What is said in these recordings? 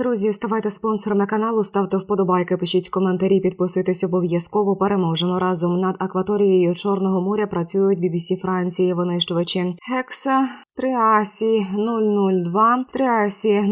Друзі, ставайте спонсорами каналу, ставте вподобайки, пишіть коментарі, підписуйтесь обов'язково. Переможемо разом над акваторією Чорного моря. Працюють BBC Франції винищувачі Хекса. Триасі 002, Триасі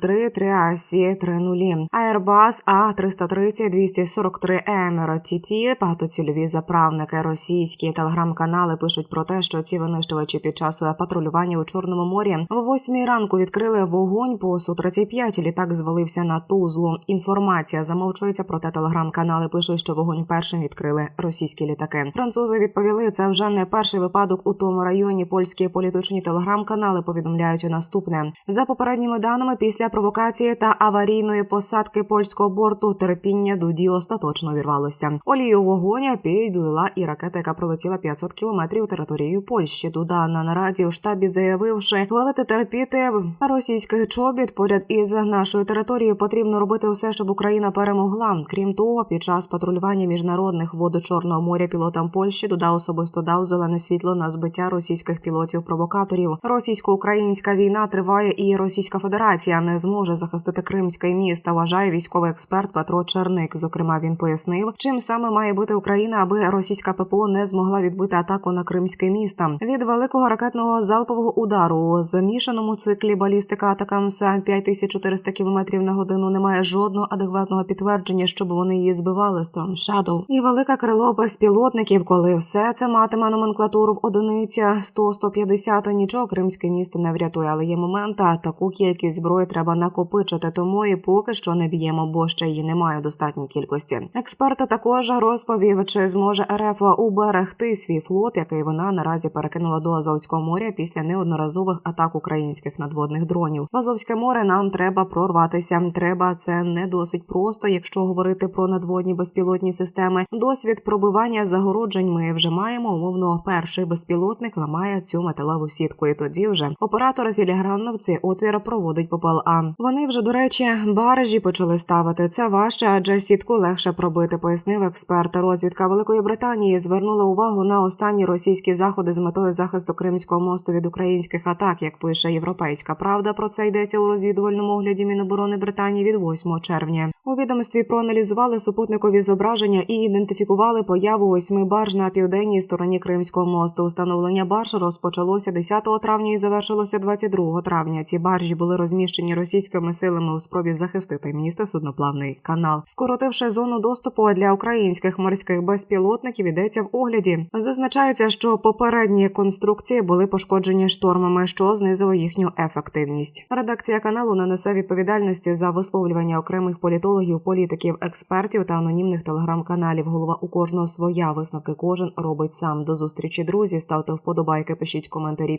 003, Триасі 30, Airbus A330, 243 Emirates TT, багатоцільові заправники. Російські телеграм-канали пишуть про те, що ці винищувачі під час патрулювання у Чорному морі в 8 ранку відкрили вогонь по Су-35. Літак звалився на Тузлу. Інформація замовчується, проте телеграм-канали пишуть, що вогонь першим відкрили російські літаки. Французи відповіли, це вже не перший випадок у тому районі. Польські політичні телеграм-канали повідомляють наступне за попередніми даними. Після провокації та аварійної посадки польського борту терпіння дуді остаточно вірвалося. Олію вогоня підлила і ракета, яка пролетіла 500 кілометрів територією Польщі. Дуда на нараді у штабі заявивши, хвалити терпіти російських чобіт поряд із нашою територією потрібно робити все, щоб Україна перемогла. Крім того, під час патрулювання міжнародних вод Чорного моря пілотам Польщі Дуда особисто дав зелене світло на збиття російських пілотів-провокаторів. Російсько-українська війна триває, і Російська Федерація не зможе захистити Кримське місто. Вважає військовий експерт Петро Черник. Зокрема, він пояснив, чим саме має бути Україна, аби російська ППО не змогла відбити атаку на Кримське місто. Від великого ракетного залпового удару у замішаному циклі балістика атакамс 5400 км на годину немає жодного адекватного підтвердження, щоб вони її збивали Storm Shadow. І велике крило безпілотників, коли все це матиме номенклатуру в одиниця 100-150, нічого кримське місто не врятує, але є момент, а таку кількість зброї треба накопичити, тому і поки що не б'ємо, бо ще її немає у достатній кількості. Експерти також розповів, чи зможе РФ уберегти свій флот, який вона наразі перекинула до Азовського моря після неодноразових атак українських надводних дронів. В Азовське море нам треба прорватися. Треба це не досить просто, якщо говорити про надводні безпілотні системи. Досвід пробивання загороджень ми вже маємо. Умовно, перший безпілотник ламає цю металеву сітку, і тоді вже оператори філігранно в отвір проводить ППЛА. Вони вже, до речі, барежі почали ставити. Це важче, адже сітку легше пробити, пояснив експерт. Розвідка Великої Британії звернула увагу на останні російські заходи з метою захисту Кримського мосту від українських атак. Як пише Європейська Правда, про це йдеться у розвідувальному огляді Міноборони Британії від 8 червня. У відомстві проаналізували супутникові зображення і ідентифікували появу восьми барж на південній стороні Кримського мосту. Установлення барж розпочалося 10 травня і завершилося 22 травня. Ці баржі були розміщені російськими силами у спробі захистити місто судноплавний канал, скоротивши зону доступу для українських морських безпілотників. Йдеться в огляді. Зазначається, що попередні конструкції були пошкоджені штормами, що знизило їхню ефективність. Редакція каналу не несе відповідальності за висловлювання окремих політологів, політиків, експертів та анонімних телеграм-каналів. Голова у кожного своя висновки кожен робить сам. До зустрічі, друзі. Ставте вподобайки, пишіть коментарі,